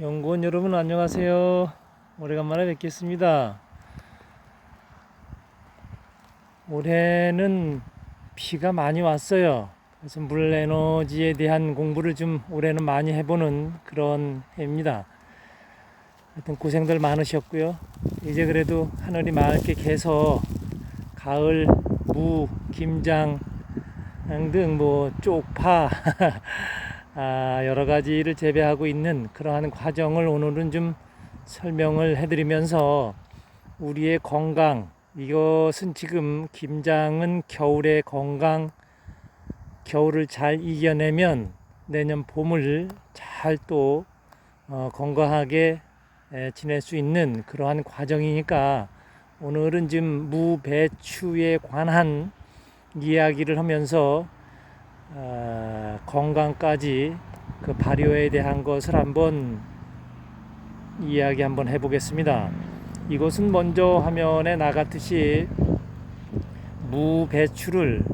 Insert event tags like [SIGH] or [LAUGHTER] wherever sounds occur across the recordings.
연구원 여러분 안녕하세요. 오래간만에 뵙겠습니다. 올해는 비가 많이 왔어요. 그래서 물 에너지에 대한 공부를 좀 올해는 많이 해보는 그런 해입니다. 하여튼 고생들 많으셨고요. 이제 그래도 하늘이 맑게 개서 가을 무, 김장 등 뭐 쪽파 [LAUGHS] 아, 여러 가지를 재배하고 있는 그러한 과정을 오늘은 좀 설명을 해드리면서 우리의 건강 이것은 지금 김장은 겨울의 건강 겨울을 잘 이겨내면 내년 봄을 잘또 어, 건강하게 에, 지낼 수 있는 그러한 과정이니까 오늘은 지금 무배추에 관한 이야기를 하면서 어, 건강까지 그 발효에 대한 것을 한번 이야기 한번 해보겠습니다. 이것은 먼저 화면에 나갔듯이 무 배추를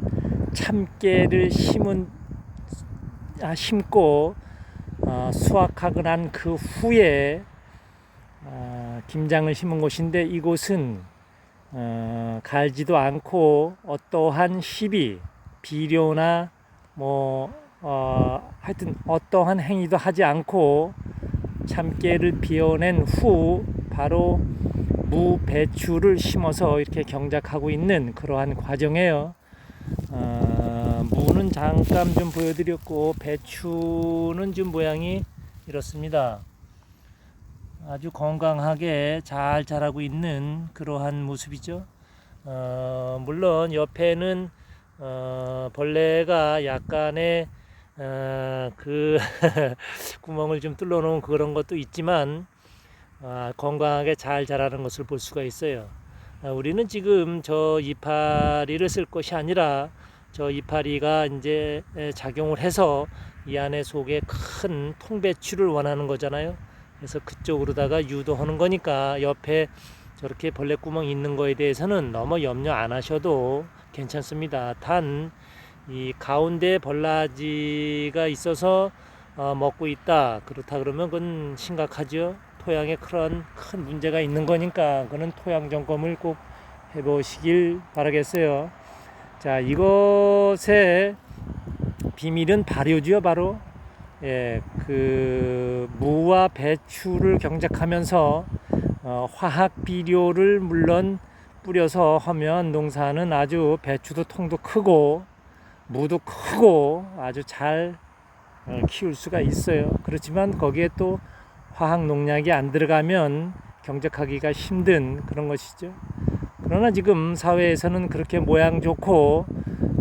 참깨를 심은 아, 심고 어, 수확하고 난 그 후에 어, 김장을 심은 곳인데 이곳은 어, 갈지도 않고 어떠한 시비 비료나 뭐 어, 하여튼 어떠한 행위도 하지 않고 참깨를 비워낸 후 바로 무 배추를 심어서 이렇게 경작하고 있는 그러한 과정이에요. 어, 무는 잠깐 좀 보여드렸고 배추는 좀 모양이 이렇습니다. 아주 건강하게 잘 자라고 있는 그러한 모습이죠. 어, 물론 옆에는 어, 벌레가 약간의 어, 그 [LAUGHS] 구멍을 좀 뚫어 놓은 그런 것도 있지만 아, 건강하게 잘 자라는 것을 볼 수가 있어요. 아, 우리는 지금 저 이파리를 쓸 것이 아니라 저 이파리가 이제 에, 작용을 해서 이 안에 속에 큰 통배추를 원하는 거잖아요. 그래서 그쪽으로다가 유도하는 거니까 옆에 저렇게 벌레 구멍 있는 거에 대해서는 너무 염려 안 하셔도 괜찮습니다. 단 이 가운데 벌라지가 있어서 어, 먹고 있다. 그렇다 그러면 그건 심각하죠. 토양에 그런 큰 문제가 있는 거니까 그는 토양 점검을 꼭 해보시길 바라겠어요. 자, 이것의 비밀은 발효지요, 바로. 예, 그 무와 배추를 경작하면서 어, 화학 비료를 물론 뿌려서 하면 농사는 아주 배추도 통도 크고 무도 크고 아주 잘 어, 키울 수가 있어요. 그렇지만 거기에 또 화학 농약이 안 들어가면 경작하기가 힘든 그런 것이죠. 그러나 지금 사회에서는 그렇게 모양 좋고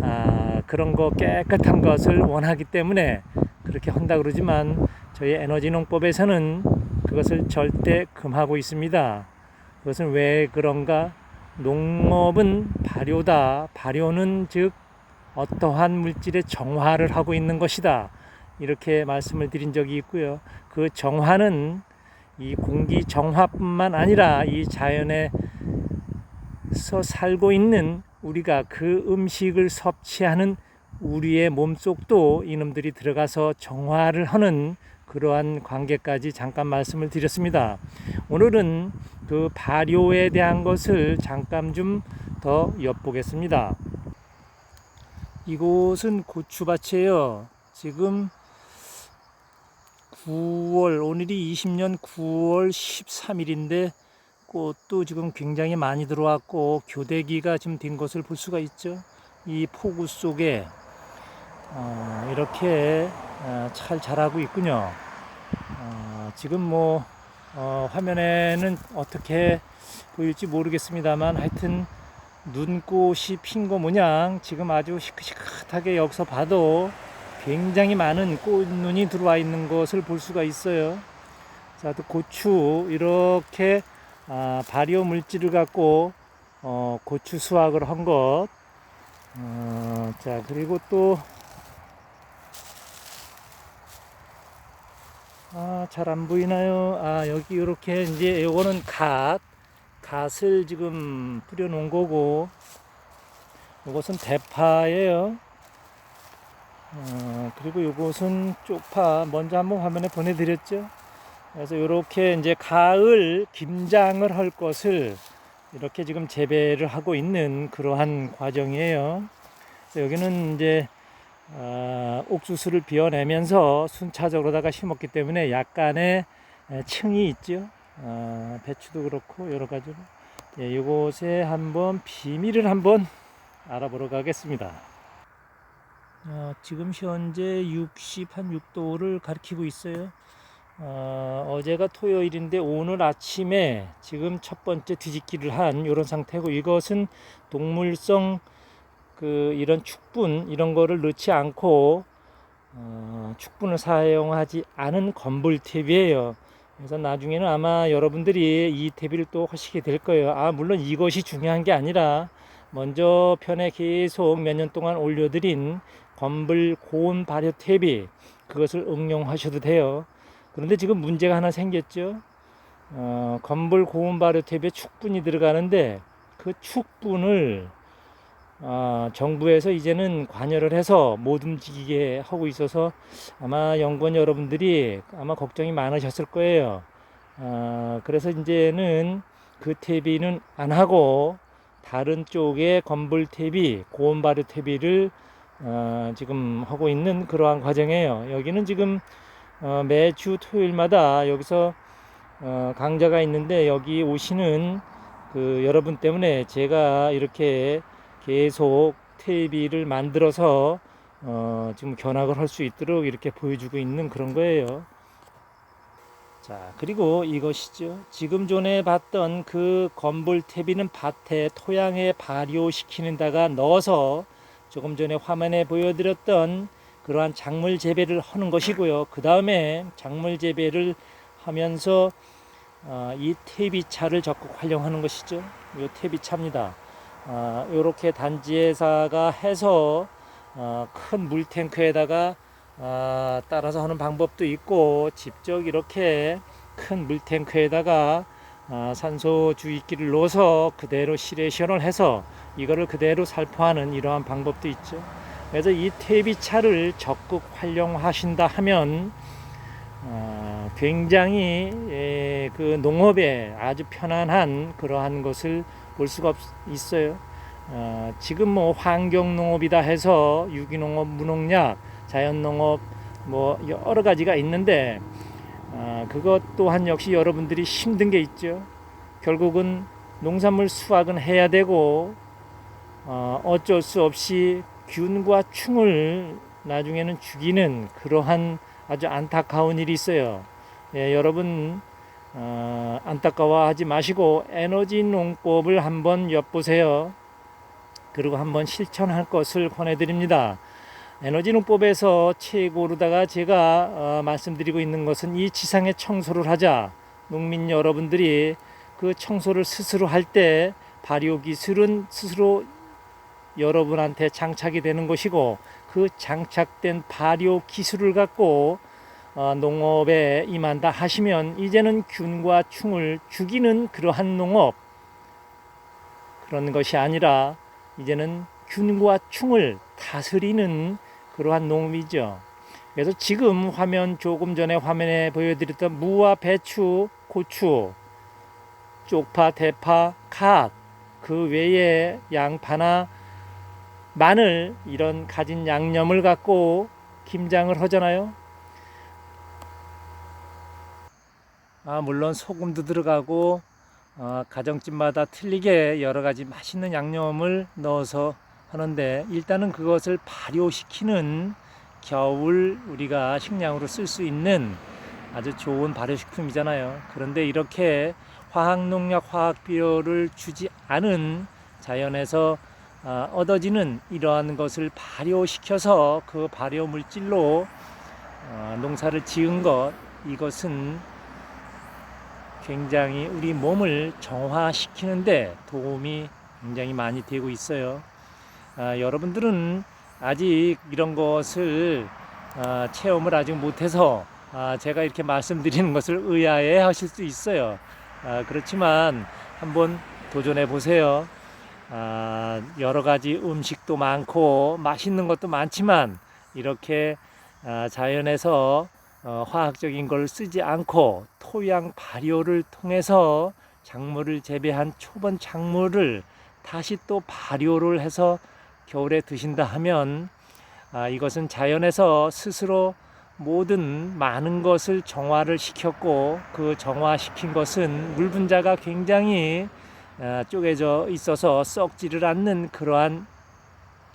아, 그런 거 깨끗한 것을 원하기 때문에 그렇게 한다 그러지만 저희 에너지 농법에서는 그것을 절대 금하고 있습니다. 그것은 왜 그런가? 농업은 발효다. 발효는 즉 어떠한 물질의 정화를 하고 있는 것이다. 이렇게 말씀을 드린 적이 있고요. 그 정화는 이 공기 정화뿐만 아니라 이 자연에서 살고 있는 우리가 그 음식을 섭취하는 우리의 몸속도 이놈들이 들어가서 정화를 하는 그러한 관계까지 잠깐 말씀을 드렸습니다. 오늘은 그 발효에 대한 것을 잠깐 좀 더 엿보겠습니다. 이곳은 고추밭이에요. 지금 9월, 오늘이 20년 9월 13일인데 꽃도 지금 굉장히 많이 들어왔고 교대기가 지금 된 것을 볼 수가 있죠. 이 폭우 속에 어, 이렇게 어, 잘 자라고 있군요. 어, 지금 뭐 어, 화면에는 어떻게 보일지 모르겠습니다만 하여튼 눈꽃이 핀 거 모양 지금 아주 시크시크하게 여기서 봐도 굉장히 많은 꽃눈이 들어와 있는 것을 볼 수가 있어요. 자, 또 고추 이렇게 아, 발효 물질을 갖고 어, 고추 수확을 한 것. 어, 자, 그리고 또 아, 잘 안 보이나요? 아, 여기 이렇게 이제 요거는 갓. 갓을 지금 뿌려 놓은 거고, 이것은 대파예요. 어, 그리고 이것은 쪽파. 먼저 한번 화면에 보내 드렸죠. 그래서 이렇게 이제 가을 김장을 할 것을 이렇게 지금 재배를 하고 있는 그러한 과정이에요. 여기는 이제 아, 옥수수를 비워내면서 순차적으로다가 심었기 때문에 약간의 에, 층이 있죠. 아, 배추도 그렇고 여러 가지로. 예, 이곳에 한번 비밀을 한번 알아보러 가겠습니다. 어, 지금 현재 60, 한 6도를 가리키고 있어요. 어, 어제가 토요일인데 오늘 아침에 지금 첫 번째 뒤집기를 한 이런 상태고 이것은 동물성 그 이런 축분 이런 거를 넣지 않고 어, 축분을 사용하지 않은 건불 탭이에요. 그래서 나중에는 아마 여러분들이 이 탭을 또 하시게 될 거예요. 아 물론 이것이 중요한 게 아니라 먼저 편에 계속 몇 년 동안 올려드린 건불 고온 발효 탭이 그것을 응용하셔도 돼요. 그런데 지금 문제가 하나 생겼죠. 어, 건불 고온 발효 탭에 축분이 들어가는데 그 축분을 어, 정부에서 이제는 관여를 해서 못 움직이게 하고 있어서 아마 연구원 여러분들이 아마 걱정이 많으셨을 거예요. 어, 그래서 이제는 그 탭이는 안 하고 다른 쪽에 건불 탭이 고온 발효 탭이를 어, 지금 하고 있는 그러한 과정이에요. 여기는 지금 어, 매주 토요일마다 여기서 어, 강좌가 있는데 여기 오시는 그 여러분 때문에 제가 이렇게 계속 테이비를 만들어서 어, 지금 견학을 할 수 있도록 이렇게 보여주고 있는 그런 거예요. 자, 그리고 이것이죠. 지금 전에 봤던 그 건볼 태비는 밭에 토양에 발효시키는 데가 넣어서 조금 전에 화면에 보여드렸던 그러한 작물 재배를 하는 것이고요. 그 다음에 작물 재배를 하면서 어, 이 퇴비차를 적극 활용하는 것이죠. 이 퇴비차입니다. 어, 이렇게 단지에다가 해서 어, 큰 물탱크에다가 어, 따라서 하는 방법도 있고 직접 이렇게 큰 물탱크에다가 어, 산소 주입기를 넣어서 그대로 시레이션을 해서 이거를 그대로 살포하는 이러한 방법도 있죠. 그래서 이 퇴비차를 적극 활용하신다 하면 어, 굉장히 예, 그 농업에 아주 편안한 그러한 것을 볼 수가 없, 있어요. 어, 지금 뭐 환경농업이다 해서 유기농업, 무농약, 자연농업 뭐 여러 가지가 있는데 어, 그것 또한 역시 여러분들이 힘든 게 있죠. 결국은 농산물 수확은 해야 되고 어, 어쩔 수 없이 균과 충을 나중에는 죽이는 그러한 아주 안타까운 일이 있어요. 예, 여러분 어, 안타까워하지 마시고 에너지 농법을 한번 엿보세요. 그리고 한번 실천할 것을 권해드립니다. 에너지 농법에서 최고로다가 제가 어, 말씀드리고 있는 것은 이 지상에 청소를 하자. 농민 여러분들이 그 청소를 스스로 할 때 발효 기술은 스스로 여러분한테 장착이 되는 것이고 그 장착된 발효 기술을 갖고 어, 농업에 임한다 하시면 이제는 균과 충을 죽이는 그러한 농업 그런 것이 아니라 이제는 균과 충을 다스리는 그러한 농업이죠. 그래서 지금 화면 조금 전에 화면에 보여드렸던 무와 배추, 고추, 쪽파, 대파, 갓, 그 외에 양파나 마늘 이런 가진 양념을 갖고 김장을 하잖아요. 아, 물론 소금도 들어가고 어, 가정집마다 틀리게 여러 가지 맛있는 양념을 넣어서 하는데 일단은 그것을 발효시키는 겨울 우리가 식량으로 쓸 수 있는 아주 좋은 발효식품이잖아요. 그런데 이렇게 화학농약, 화학비료를 주지 않은 자연에서 어, 얻어지는 이러한 것을 발효시켜서 그 발효 물질로 어, 농사를 지은 것 이것은 굉장히 우리 몸을 정화시키는데 도움이 굉장히 많이 되고 있어요. 아, 여러분들은 아직 이런 것을 아, 체험을 아직 못해서 아, 제가 이렇게 말씀드리는 것을 의아해 하실 수 있어요. 아, 그렇지만 한번 도전해 보세요. 아, 여러 가지 음식도 많고 맛있는 것도 많지만 이렇게 아, 자연에서 어, 화학적인 걸 쓰지 않고 토양 발효를 통해서 작물을 재배한 초본 작물을 다시 또 발효를 해서 겨울에 드신다 하면 아, 이것은 자연에서 스스로 모든 많은 것을 정화를 시켰고 그 정화시킨 것은 물 분자가 굉장히 아, 쪼개져 있어서 썩지를 않는 그러한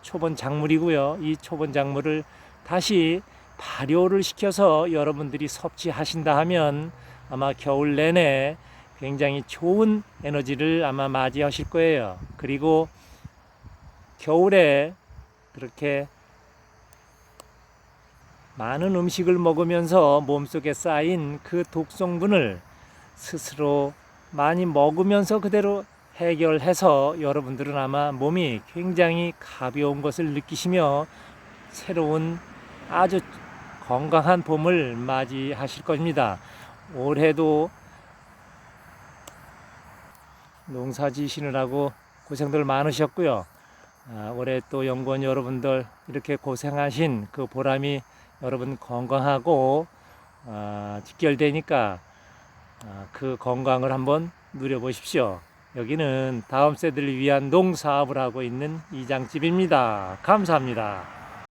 초본 작물이고요. 이 초본 작물을 다시 발효를 시켜서 여러분들이 섭취하신다 하면 아마 겨울 내내 굉장히 좋은 에너지를 아마 맞이하실 거예요. 그리고 겨울에 그렇게 많은 음식을 먹으면서 몸속에 쌓인 그 독성분을 스스로 많이 먹으면서 그대로 해결해서 여러분들은 아마 몸이 굉장히 가벼운 것을 느끼시며 새로운 아주 건강한 봄을 맞이하실 것입니다. 올해도 농사 지시느라고 고생들 많으셨고요. 아, 올해 또 연구원 여러분들 이렇게 고생하신 그 보람이 여러분 건강하고 아, 직결되니까 아, 그 건강을 한번 누려보십시오. 여기는 다음 세대를 위한 농사업을 하고 있는 이장집입니다. 감사합니다.